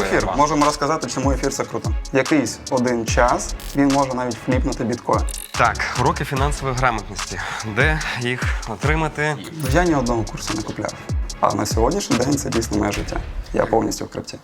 ефір. вам. Можемо розказати, чому ефір це круто. Якийсь один час він може навіть фліпнути біткоін. Так, уроки фінансової грамотності. Де їх отримати? Я ні одного курсу не купляв. А на сьогоднішній день це дійсно моє життя. Я повністю в крипті.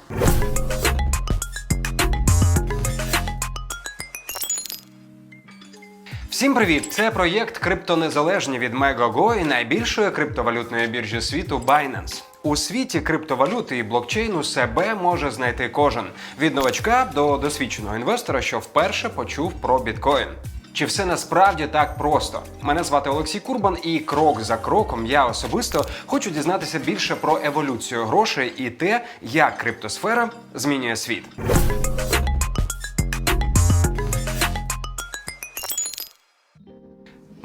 Всім привіт! Це проєкт Криптонезалежні від Megogo і найбільшої криптовалютної біржі світу Binance. У світі криптовалюти і блокчейну себе може знайти кожен від новачка до досвідченого інвестора, що вперше почув про біткоін. Чи все насправді так просто? Мене звати Олексій Курбан, і крок за кроком я особисто хочу дізнатися більше про еволюцію грошей і те, як криптосфера змінює світ.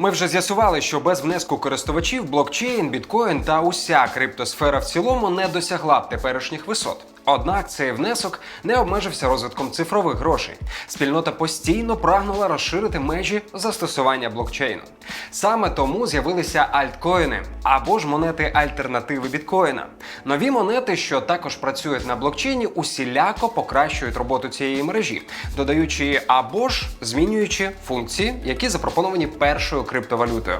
Ми вже з'ясували, що без внеску користувачів блокчейн, біткоін та уся криптосфера в цілому не досягла б теперішніх висот. Однак цей внесок не обмежився розвитком цифрових грошей. Спільнота постійно прагнула розширити межі застосування блокчейну. Саме тому з'явилися альткоїни або ж монети альтернативи біткоїна. Нові монети, що також працюють на блокчейні, усіляко покращують роботу цієї мережі, додаючи або ж змінюючи функції, які запропоновані першою криптовалютою.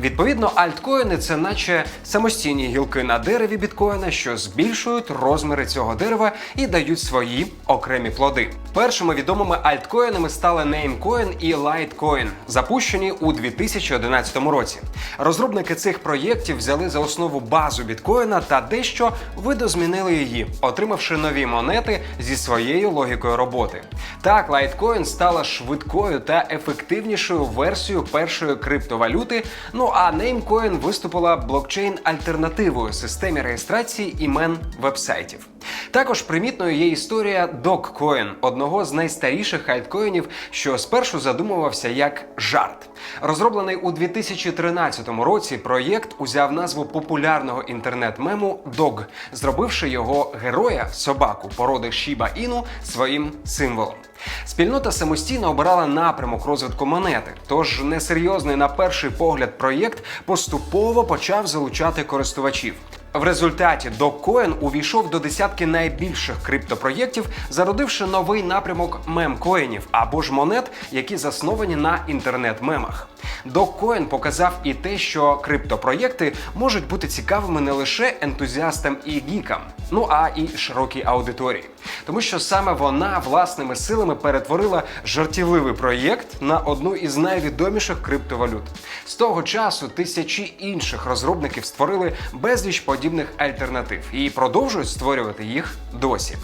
Відповідно, альткоїни це наче самостійні гілки на дереві біткоїна, що збільшують розміри цього дерева і дають свої окремі плоди. Першими відомими альткоїнами стали Namecoin і Litecoin, запущені у 2011 році. Розробники цих проєктів взяли за основу базу біткоїна та дещо видозмінили її, отримавши нові монети зі своєю логікою роботи. Так, Litecoin стала швидкою та ефективнішою версією першої криптовалюти. Ну а Namecoin виступила блокчейн-альтернативою системі реєстрації імен вебсайтів. Також примітною є історія Dogcoin, одного з найстаріших альткоїнів, що спершу задумувався як жарт. Розроблений у 2013 році, проєкт узяв назву популярного інтернет-мему Dog, зробивши його героя собаку породи Shiba Inu своїм символом. Спільнота самостійно обирала напрямок розвитку монети, тож несерйозний на перший погляд проєкт поступово почав залучати користувачів. В результаті Dogcoin увійшов до десятки найбільших криптопроєктів, зародивши новий напрямок мемкоїнів або ж монет, які засновані на інтернет-мемах. Dogcoin показав і те, що криптопроєкти можуть бути цікавими не лише ентузіастам і гікам, ну а і широкій аудиторії, тому що саме вона власними силами перетворила жартівливий проєкт на одну із найвідоміших криптовалют. З того часу тисячі інших розробників створили безліч подібних альтернатив і продовжують створювати їх досі.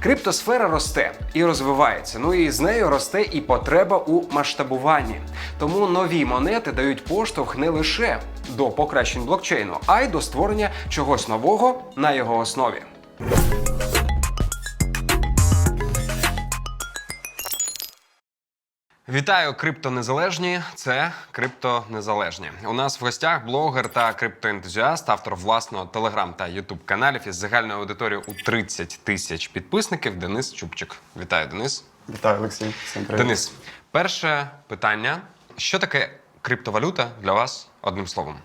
Криптосфера росте і розвивається. Ну і з нею росте і потреба у масштабуванні. Тому нові монети дають поштовх не лише до покращень блокчейну, а й до створення чогось нового на його основі. Вітаю, криптонезалежні. Це криптонезалежні. У нас в гостях блогер та криптоентузіаст, автор власного телеграм та ютуб каналів із загальною аудиторією у 30 тисяч підписників. Денис Чубчик. Вітаю, Денис. Вітаю, Олексій. Всім привіт. Денис, перше питання: що таке криптовалюта для вас одним словом?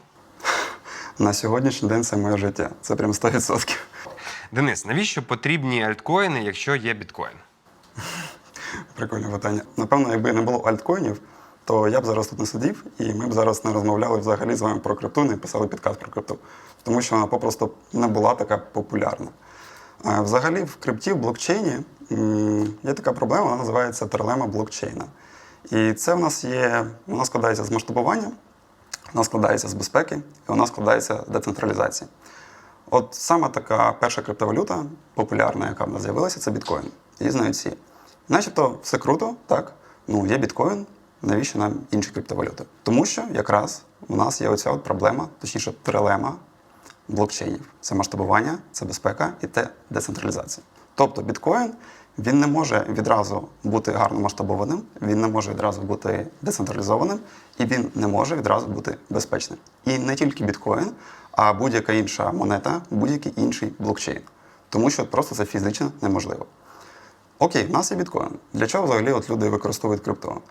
На сьогоднішній день це моє життя. Це прям 100%. Денис, навіщо потрібні альткоїни, якщо є біткоін? Прикольне питання. Напевно, якби не було альткоїнів, то я б зараз тут не сидів, і ми б зараз не розмовляли взагалі з вами про крипту, не писали підкаст про крипту. Тому що вона попросту не була така популярна. Взагалі, в крипті, в блокчейні є така проблема, вона називається трилема блокчейна. І це в нас є, вона складається з масштабування, вона складається з безпеки, і вона складається з децентралізації. От саме така перша криптовалюта, популярна, яка в нас з'явилася, це біткоін. Її знають всі. Начебто все круто, так. Ну, є біткоін, навіщо нам інші криптовалюти? Тому що якраз у нас є оця от проблема, точніше, трилема блокчейнів. Це масштабування, це безпека і те децентралізація. Тобто біткоін він не може відразу бути гарно масштабованим, він не може відразу бути децентралізованим, і він не може відразу бути безпечним. І не тільки біткоін, а будь-яка інша монета, будь-який інший блокчейн. Тому що просто це фізично неможливо. Окей, в нас є біткоін. Для чого взагалі от люди використовують крипту?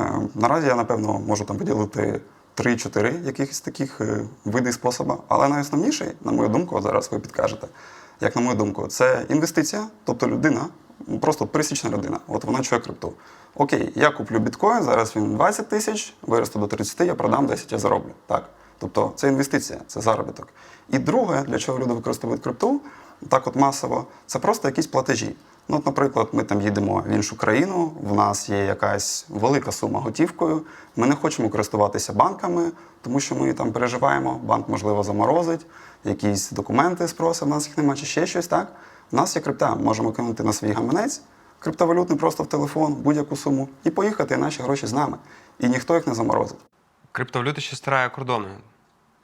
Е, наразі я, напевно, можу там виділити 3-4 якихось таких е, види способа, але найосновніший, на мою думку, зараз ви підкажете, як на мою думку, це інвестиція, тобто людина, просто пересічна людина. От вона чує крипту. Окей, я куплю біткоін, зараз він 20 тисяч, виросте до 30, я продам 10, я зароблю. Так. Тобто це інвестиція, це заробіток. І друге, для чого люди використовують крипту, так от масово, це просто якісь платежі. Ну, от, наприклад, ми там їдемо в іншу країну, в нас є якась велика сума готівкою. Ми не хочемо користуватися банками, тому що ми там переживаємо, банк, можливо, заморозить, якісь документи спросить, в нас їх немає, чи ще щось, так? У нас є крипта, можемо кинути на свій гаманець, криптовалютний просто в телефон, будь-яку суму, і поїхати, і наші гроші з нами. І ніхто їх не заморозить. Криптовалюта ще стирає кордони.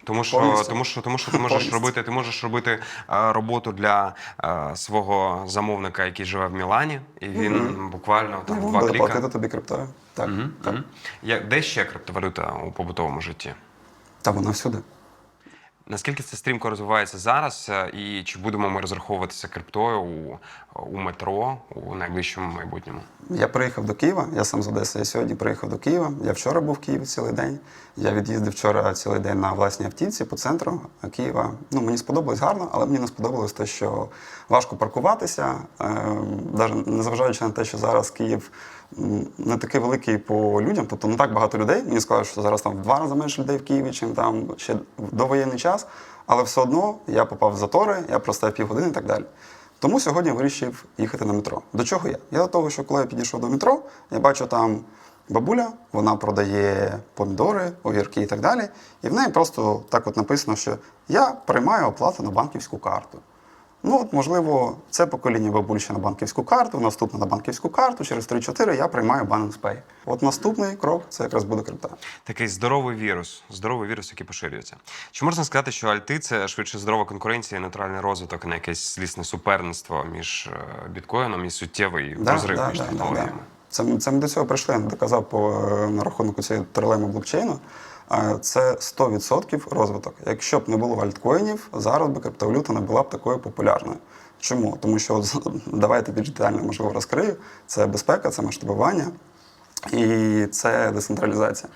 Тому що, Повністю. тому що, тому що ти можеш Повністю. робити, ти можеш робити е, роботу для е, свого замовника, який живе в Мілані, і він буквально там в два Буде кліка. платити тобі криптою. Так, так. Мгм. Я, де ще криптовалюта у побутовому житті? Та вона всюди. Наскільки це стрімко розвивається зараз, е, і чи будемо ми розраховуватися криптою у, у метро у найближчому майбутньому? Я приїхав до Києва, я сам з Одеси, я сьогодні приїхав до Києва. Я вчора був в Києві цілий день. Я від'їздив вчора цілий день на власній автівці по центру Києва. Ну, мені сподобалось гарно, але мені не сподобалось те, що важко паркуватися, навіть незважаючи на те, що зараз Київ не такий великий по людям, тобто не так багато людей. Мені сказали, що зараз там в два рази менше людей в Києві, чим там ще в довоєнний час. Але все одно я попав в затори, я простояв півгодини і так далі. Тому сьогодні я вирішив їхати на метро. До чого я? Я до того, що коли я підійшов до метро, я бачу там бабуля, вона продає помідори, огірки і так далі. І в неї просто так от написано, що я приймаю оплату на банківську карту. Ну, от, можливо, це покоління бабуль ще на банківську карту, наступне на банківську карту, через 3-4 я приймаю Binance Pay. От наступний крок це якраз буде крипта. Такий здоровий вірус, здоровий вірус, який поширюється. Чи можна сказати, що альти це швидше здорова конкуренція, нейтральний розвиток, а не якесь злісне суперництво між е, біткоїном і суттєвий розрив між технологіями? Це, це ми до цього прийшли, я доказав по на рахунку цієї трилеми блокчейну. Це 100% розвиток. Якщо б не було альткоїнів, зараз би криптовалюта не була б такою популярною. Чому? Тому що от, давайте більш детально можливо розкрию. Це безпека, це масштабування і це децентралізація.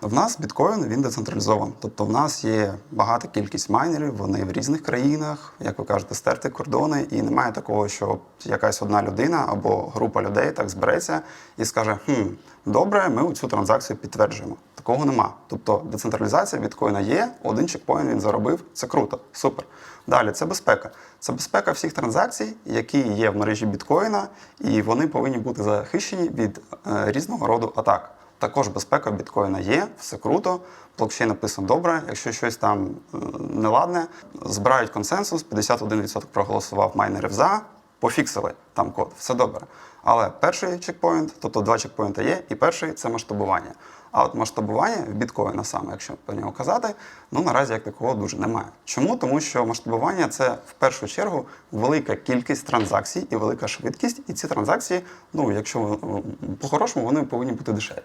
В нас біткоін він децентралізований. Тобто в нас є багата кількість майнерів, вони в різних країнах, як ви кажете, стерти кордони, і немає такого, що якась одна людина або група людей так збереться і скаже: хм, добре, ми цю транзакцію підтверджуємо. Такого нема. Тобто децентралізація біткоїна є, один чекпоінт він заробив, це круто, супер. Далі це безпека. Це безпека всіх транзакцій, які є в мережі біткоїна, і вони повинні бути захищені від е, різного роду атак. Також безпека біткоїна є, все круто. Блокчейн написано добре. Якщо щось там е, неладне, збирають консенсус, 51% проголосував майнерів за, пофіксили там код, все добре. Але перший чекпоінт, тобто два чекпоінти є, і перший це масштабування. А от масштабування в біткоїна саме, якщо про нього казати, ну наразі як такого дуже немає. Чому? Тому що масштабування це в першу чергу велика кількість транзакцій і велика швидкість. І ці транзакції, ну якщо е, по-хорошому, вони повинні бути дешеві.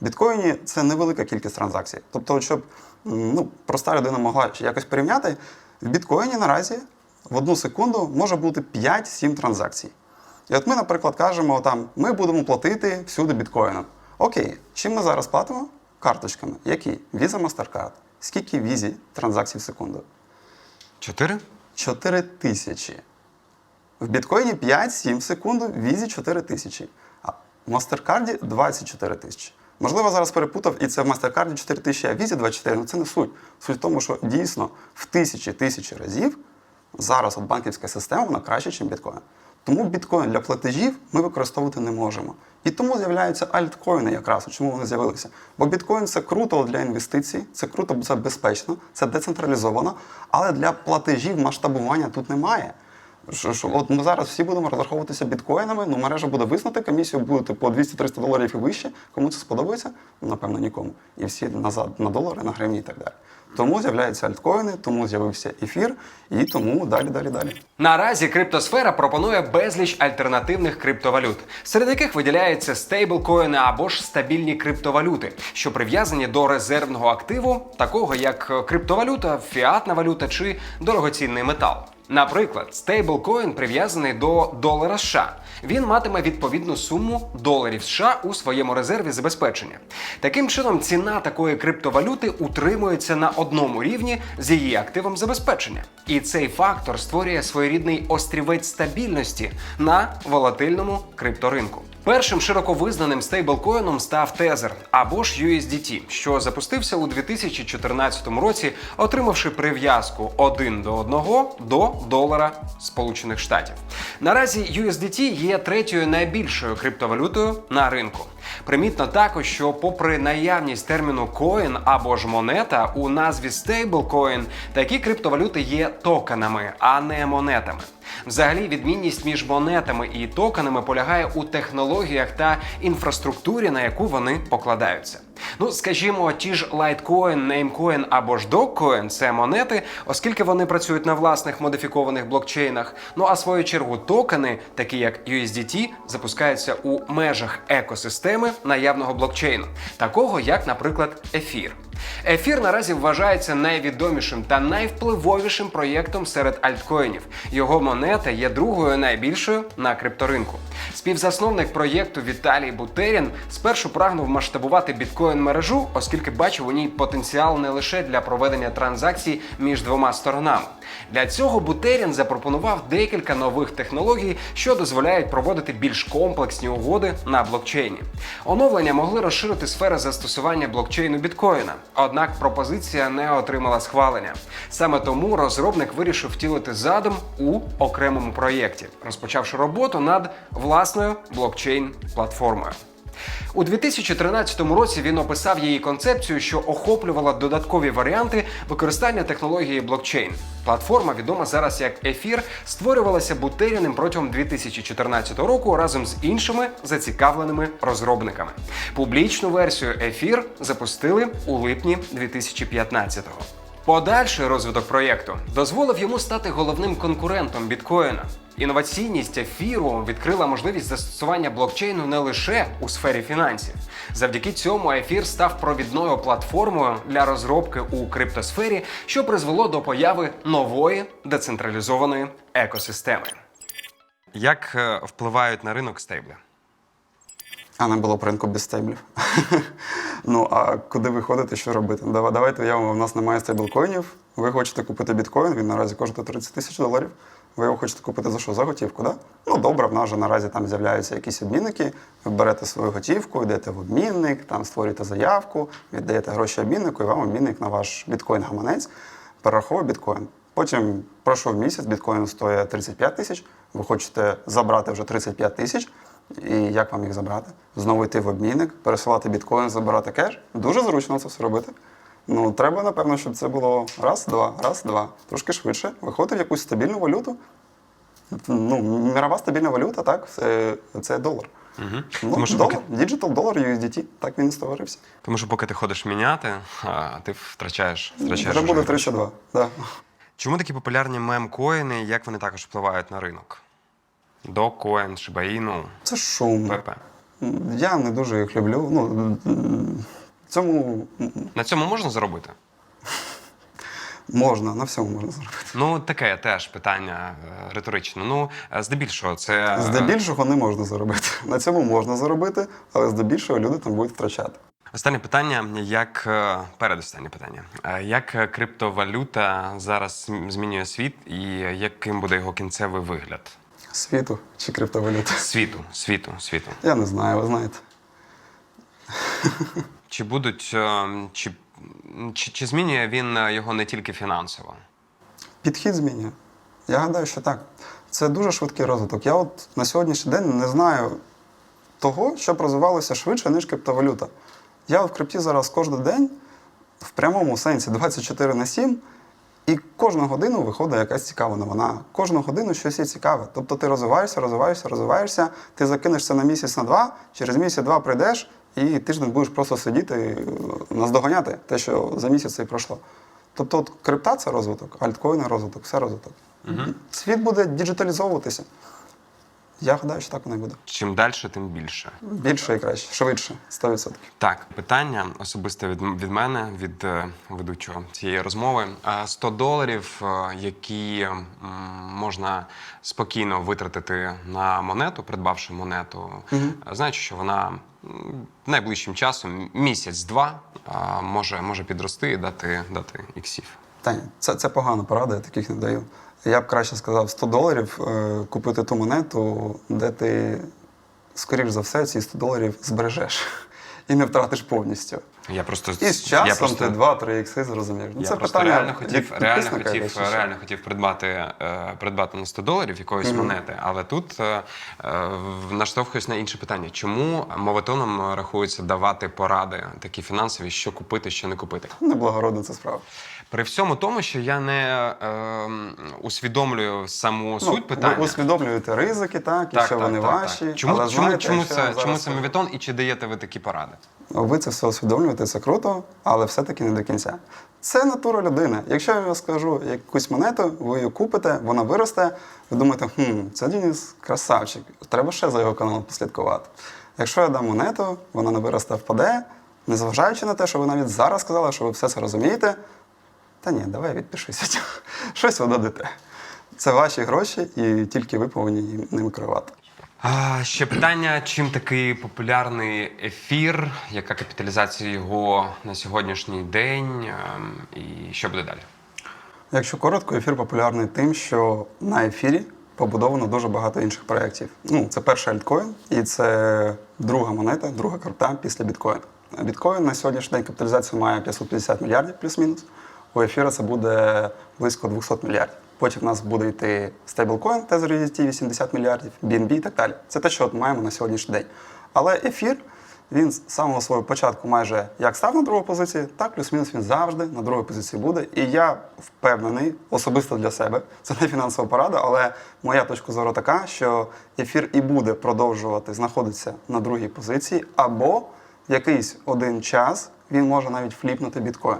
В біткоїні це невелика кількість транзакцій. Тобто, щоб ну, проста людина могла якось порівняти, в біткоїні наразі в одну секунду може бути 5-7 транзакцій. І от ми, наприклад, кажемо, там, ми будемо платити всюди біткоїном. Окей, чим ми зараз платимо? Карточками. Які? Visa, MasterCard. Скільки візі транзакцій в секунду? Чотири? 4 тисячі. В біткоїні 5-7 в секунду, в візі 4 тисячі. А в MasterCard 24 тисячі. Можливо, зараз перепутав, і це в MasterCard 4 тисячі, а в візі 24. Ну це не суть. Суть в тому, що дійсно в тисячі тисячі разів зараз от банківська система вона краще, ніж біткоін. Тому біткоін для платежів ми використовувати не можемо. І тому з'являються альткоїни якраз. Чому вони з'явилися? Бо біткоін це круто для інвестицій, це круто, бо це безпечно, це децентралізовано, але для платежів масштабування тут немає. Що, що, от ми зараз всі будемо розраховуватися біткоїнами, ну мережа буде визнати, комісію будете по 200-300 доларів і вище. Кому це сподобається? Напевно, нікому. І всі назад на долари, на гривні і так далі. Тому з'являються альткоїни, тому з'явився ефір, і тому далі, далі, далі. Наразі криптосфера пропонує безліч альтернативних криптовалют, серед яких виділяються стейблкоїни або ж стабільні криптовалюти, що прив'язані до резервного активу, такого як криптовалюта, фіатна валюта чи дорогоцінний метал. Наприклад, стейблкоін прив'язаний до долара США. Він матиме відповідну суму доларів США у своєму резерві забезпечення. Таким чином, ціна такої криптовалюти утримується на одному рівні з її активом забезпечення. І цей фактор створює своєрідний острівець стабільності на волатильному крипторинку. Першим широко визнаним стейблкоїном став Tether або ж USDT, що запустився у 2014 році, отримавши прив'язку 1 до 1 до долара Сполучених Штатів. Наразі USDT є третьою найбільшою криптовалютою на ринку. Примітно також, що попри наявність терміну коін або ж монета у назві стейблкоін такі криптовалюти є токенами, а не монетами. Взагалі, відмінність між монетами і токенами полягає у технологіях та інфраструктурі, на яку вони покладаються. Ну, скажімо, ті ж Litecoin, Namecoin або ж Dogecoin – це монети, оскільки вони працюють на власних модифікованих блокчейнах. Ну а свою чергу токени, такі як USDT, запускаються у межах екосистеми наявного блокчейну, такого як, наприклад, Ефір. Ефір наразі вважається найвідомішим та найвпливовішим проєктом серед альткоїнів. Його монета є другою найбільшою на крипторинку. Співзасновник проєкту Віталій Бутерін спершу прагнув масштабувати біткоін мережу, оскільки бачив у ній потенціал не лише для проведення транзакцій між двома сторонами. Для цього Бутерін запропонував декілька нових технологій, що дозволяють проводити більш комплексні угоди на блокчейні. Оновлення могли розширити сфери застосування блокчейну біткоїна. Однак пропозиція не отримала схвалення. Саме тому розробник вирішив втілити задум у окремому проєкті, розпочавши роботу над власною блокчейн-платформою. У 2013 році він описав її концепцію, що охоплювала додаткові варіанти використання технології блокчейн. Платформа, відома зараз як Ефір, створювалася Бутеріним протягом 2014 року разом з іншими зацікавленими розробниками. Публічну версію Ефір запустили у липні 2015-го. Подальший розвиток проєкту дозволив йому стати головним конкурентом біткоїна. Інноваційність ефіру відкрила можливість застосування блокчейну не лише у сфері фінансів. Завдяки цьому ефір став провідною платформою для розробки у криптосфері, що призвело до появи нової децентралізованої екосистеми. Як е, впливають на ринок стейбли? А не було б ринку без стейблів. ну а куди ви ходите, що робити? Дава- Давайте уявимо, в нас немає стейблкоїнів. Ви хочете купити біткоін, він наразі коштує 30 тисяч доларів. Ви його хочете купити за що? За готівку, да? Ну добре, в нас же наразі там з'являються якісь обмінники. Ви берете свою готівку, йдете в обмінник, там створюєте заявку, віддаєте гроші обміннику, і вам обмінник на ваш біткоін-гаманець перераховує біткоін. Потім пройшов місяць, біткоін стоїть 35 тисяч. Ви хочете забрати вже 35 тисяч. І як вам їх забрати? Знову йти в обмінник, пересилати біткоін, забирати кеш. Дуже зручно це все робити. Ну, треба, напевно, щоб це було раз, два, раз, два. Трошки швидше. Виходити в якусь стабільну валюту. Ну, мірова стабільна валюта, так, це, це долар. Угу. Ну, Тому що долар, поки діджитал долар USDT, так він і створився. Тому що поки ти ходиш міняти, а, ти втрачаєш, втрачаєш. Вже буде вже гроші. 32. Да. Чому такі популярні мемкоїни, як вони також впливають на ринок? Докоін, Shiba Це шум. ПП. Я не дуже їх люблю. Ну, цьому На цьому можна заробити? можна, на всьому можна зробити. Ну, таке теж питання е, риторичне. Ну, е, здебільшого, це. е, Здебільшого не можна заробити. На цьому можна заробити, але здебільшого люди там будуть втрачати. Останнє питання, як передостаннє питання. Як криптовалюта зараз змінює світ і яким буде його кінцевий вигляд? Світу чи криптовалюти? Світу, світу, світу. Я не знаю, ви знаєте. Чи будуть е, чи, чи, чи змінює він е, його не тільки фінансово? Підхід змінює. Я гадаю, що так. Це дуже швидкий розвиток. Я от на сьогоднішній день не знаю того, щоб розвивалося швидше, ніж криптовалюта. Я в крипті зараз кожен день в прямому сенсі 24 на 7, і кожну годину виходить якась цікава новина. Кожну годину щось є цікаве. Тобто ти розвиваєшся, розвиваєшся, розвиваєшся, ти закинешся на місяць на два, через місяць-два прийдеш, і тиждень будеш просто сидіти, е, наздоганяти те, що за місяць і пройшло. Тобто от крипта це розвиток, альткоїни розвиток, все розвиток. Світ буде діджиталізовуватися. Я гадаю, що так воно і буде. Чим далі, тим більше. Більше і краще, швидше, 100%. Так, питання особисте від, від мене, від е, ведучого цієї розмови. А 100 доларів, е, які м, можна спокійно витратити на монету, придбавши монету, е, знаючи, що вона м, найближчим часом, місяць-два, а, може, може підрости і дати, дати іксів. Та ні, це, це погана порада, я таких не даю. Я б краще сказав 100 доларів е, купити ту монету, де ти, скоріш за все, ці 100 доларів збережеш і не втратиш повністю. Я просто І з часом я просто, ти 2-3 ікси зрозумієш. Ну, я це просто питання реально хотів, реально підписника, хотів, що. реально хотів придбати, е, придбати на 100 доларів якоїсь монети, але тут е, е, наштовхуюсь на інше питання. Чому моветоном рахується давати поради такі фінансові, що купити, що не купити? Неблагородна це справа. При всьому тому, що я не е, усвідомлюю саму суть Ну, питання. Ви усвідомлюєте ризики, так, і що вони ваші. Чому, але чому, знаєте, чому, це, чому це мовітон і чи даєте ви такі поради? Ви це все усвідомлюєте, це круто, але все-таки не до кінця. Це натура людини. Якщо я вам скажу якусь монету, ви її купите, вона виросте, ви думаєте, хм, це Дініс красавчик, треба ще за його каналом послідкувати. Якщо я дам монету, вона не виросте, впаде, незважаючи на те, що ви навіть зараз сказали, що ви все це розумієте, та ні, давай відпишись від цього. Щось ви дадите. Це ваші гроші, і тільки ви повинні ними керувати. А, ще питання: чим такий популярний ефір? Яка капіталізація його на сьогоднішній день? ем, І що буде далі? Якщо коротко, ефір популярний тим, що на ефірі побудовано дуже багато інших проєктів. Ну, це перший альткоін, і це друга монета, друга карта після біткоїна. Біткоін на сьогоднішній день капіталізацію має 550 мільярдів плюс-мінус. У ефіра це буде близько 200 мільярдів. Потім в нас буде йти стейблкоін, Tether USDT 80 мільярдів, BNB і так далі. Це те, що от маємо на сьогоднішній день. Але ефір він з самого свого початку майже як став на другу позицію, так плюс-мінус він завжди на другій позиції буде. І я впевнений, особисто для себе, це не фінансова порада, але моя точка зору така, що ефір і буде продовжувати знаходитися на другій позиції, або в якийсь один час він може навіть фліпнути біткоін.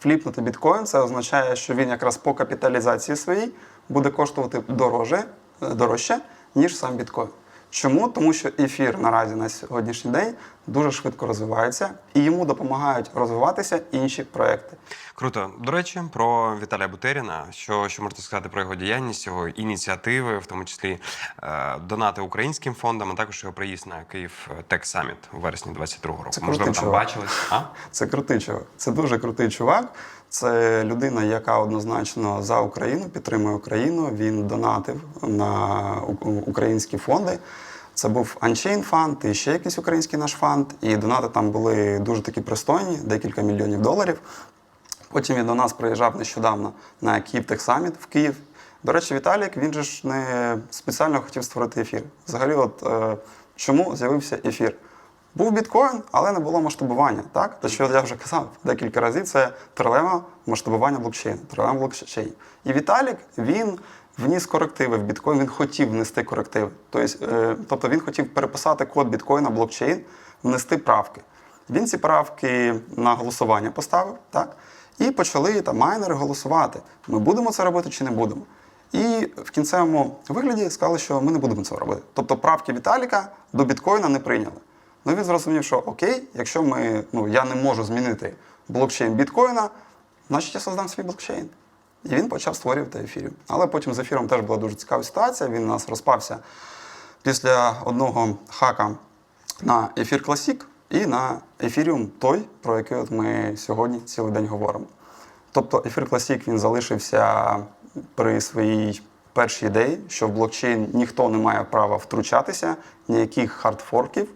Фліпнути біткоін це означає, що він якраз по капіталізації своїй буде коштувати дороже, е, дорожче, ніж сам біткоін. Чому? Тому що ефір наразі на сьогоднішній день дуже швидко розвивається і йому допомагають розвиватися інші проекти. Круто. До речі, про Віталія Бутеріна. Що, що можете сказати про його діяльність, його ініціативи, в тому числі е, донати українським фондам, а також його приїзд на Київ Тек Саміт у вересні 22-го року. Це Можливо, там чувак. бачились. А? Це крутий чувак. Це дуже крутий чувак. Це людина, яка однозначно за Україну підтримує Україну. Він донатив на українські фонди. Це був Unchained фонд і ще якийсь український наш фонд. І донати там були дуже такі пристойні, декілька мільйонів доларів. Потім він до нас приїжджав нещодавно на Київ Summit в Київ. До речі, Віталік він же ж не спеціально хотів створити ефір. Взагалі, от е, чому з'явився ефір? Був біткоін, але не було масштабування. Так? Те, що я вже казав декілька разів, це трилема масштабування блокчейну, трилема блокчейну. І Віталік він вніс корективи в біткоін, він хотів внести корективи. Тобто, е, тобто він хотів переписати код біткоїна блокчейн, внести правки. Він ці правки на голосування поставив, так? І почали там майнери голосувати. Ми будемо це робити чи не будемо. І в кінцевому вигляді сказали, що ми не будемо це робити. Тобто правки Віталіка до біткоїна не прийняли. Ну він зрозумів, що окей, якщо ми, ну, я не можу змінити блокчейн біткоїна, значить я создам свій блокчейн. І він почав створювати ефірів. Але потім з ефіром теж була дуже цікава ситуація. Він у нас розпався після одного хака на ефір Classic і на ефіріум той, про який от ми сьогодні цілий день говоримо. Тобто ефір Classic він залишився при своїй першій ідеї, що в блокчейн ніхто не має права втручатися, ніяких хардфорків,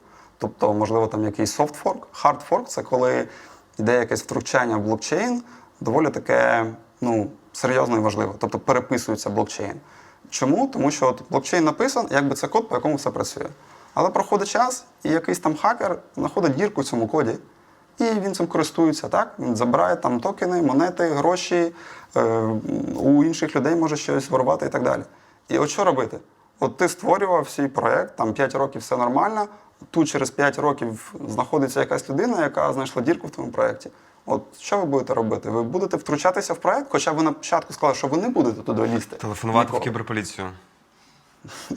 тобто, можливо, там якийсь софтфорк. Хардфорк це коли йде якесь втручання в блокчейн, доволі таке ну, серйозно і важливо. Тобто переписується блокчейн. Чому? Тому що от блокчейн написан, якби це код, по якому все працює. Але проходить час, і якийсь там хакер знаходить дірку в цьому коді, і він цим користується, так? Він забирає там токени, монети, гроші, е, у інших людей може щось ворувати і так далі. І от що робити? От ти створював свій проєкт, там 5 років все нормально, тут через 5 років знаходиться якась людина, яка знайшла дірку в твоєму проєкті. От що ви будете робити? Ви будете втручатися в проєкт, хоча ви на початку сказали, що ви не будете туди лізти. Телефонувати в кіберполіцію.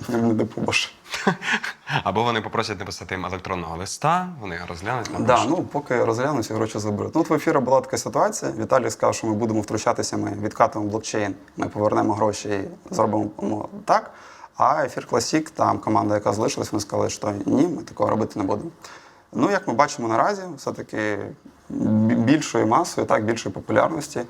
Не допоможе. Або вони попросять написати їм електронного листа, вони його розглянуть. Да, напишуть. ну поки розглянуться, гроші заберуть. Ну, от в ефірі була така ситуація. Віталій сказав, що ми будемо втручатися, ми відкатимо блокчейн, ми повернемо гроші і зробимо ну, так. А ефір Класік, там команда, яка залишилась, вони сказали, що ні, ми такого робити не будемо. Ну, як ми бачимо наразі, все-таки більшою масою, так, більшої популярності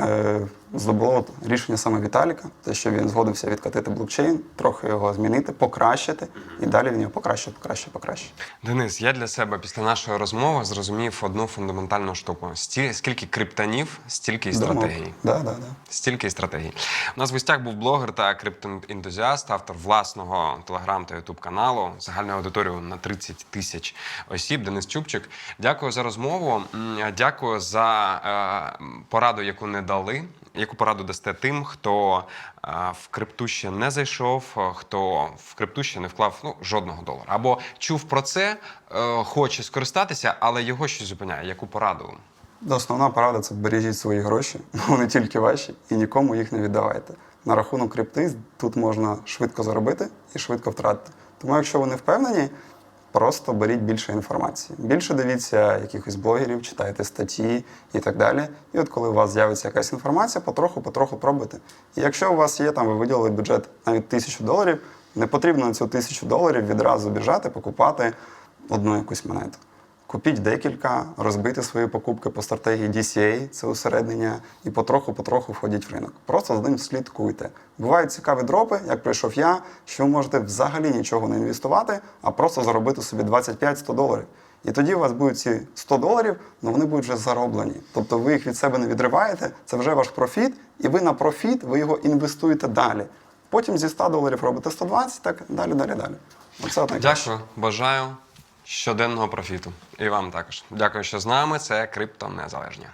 е, здобуло рішення саме Віталіка, те, що він згодився відкатити блокчейн, трохи його змінити, покращити, і далі він його покращить, покращить, покращить. Денис, я для себе після нашої розмови зрозумів одну фундаментальну штуку: скільки криптонів, стільки і стратегій. Да, да, да. Стільки і стратегій. У нас в гостях був блогер та криптоентузіаст, автор власного телеграм та ютуб каналу, загальною аудиторією на 30 тисяч осіб. Денис Чубчик. Дякую за розмову. Дякую за е, пораду, яку не дали. Яку пораду дасте тим, хто е, в крипту ще не зайшов, е, хто в крипту ще не вклав ну, жодного долара, або чув про це, е, хоче скористатися, але його щось зупиняє. Яку пораду? Основна порада це бережіть свої гроші, вони тільки ваші, і нікому їх не віддавайте. На рахунок крипти тут можна швидко заробити і швидко втратити. Тому, якщо ви не впевнені, просто беріть більше інформації. Більше дивіться якихось блогерів, читайте статті і так далі. І от коли у вас з'явиться якась інформація, потроху-потроху пробуйте. І якщо у вас є там, ви виділили бюджет навіть тисячу доларів, не потрібно на цю тисячу доларів відразу біжати, покупати одну якусь монету. Купіть декілька, розбити свої покупки по стратегії DCA, це усереднення, і потроху-потроху входіть в ринок. Просто за ним слідкуйте. Бувають цікаві дропи, як прийшов я, що ви можете взагалі нічого не інвестувати, а просто заробити собі 25-100 доларів. І тоді у вас будуть ці 100 доларів, але вони будуть вже зароблені. Тобто ви їх від себе не відриваєте, це вже ваш профіт, і ви на профіт ви його інвестуєте далі. Потім зі 100 доларів робите 120, так далі, далі, далі. Оце. Дякую, бажаю щоденного профіту. І вам також. Дякую, що з нами. Це Крипто Незалежня.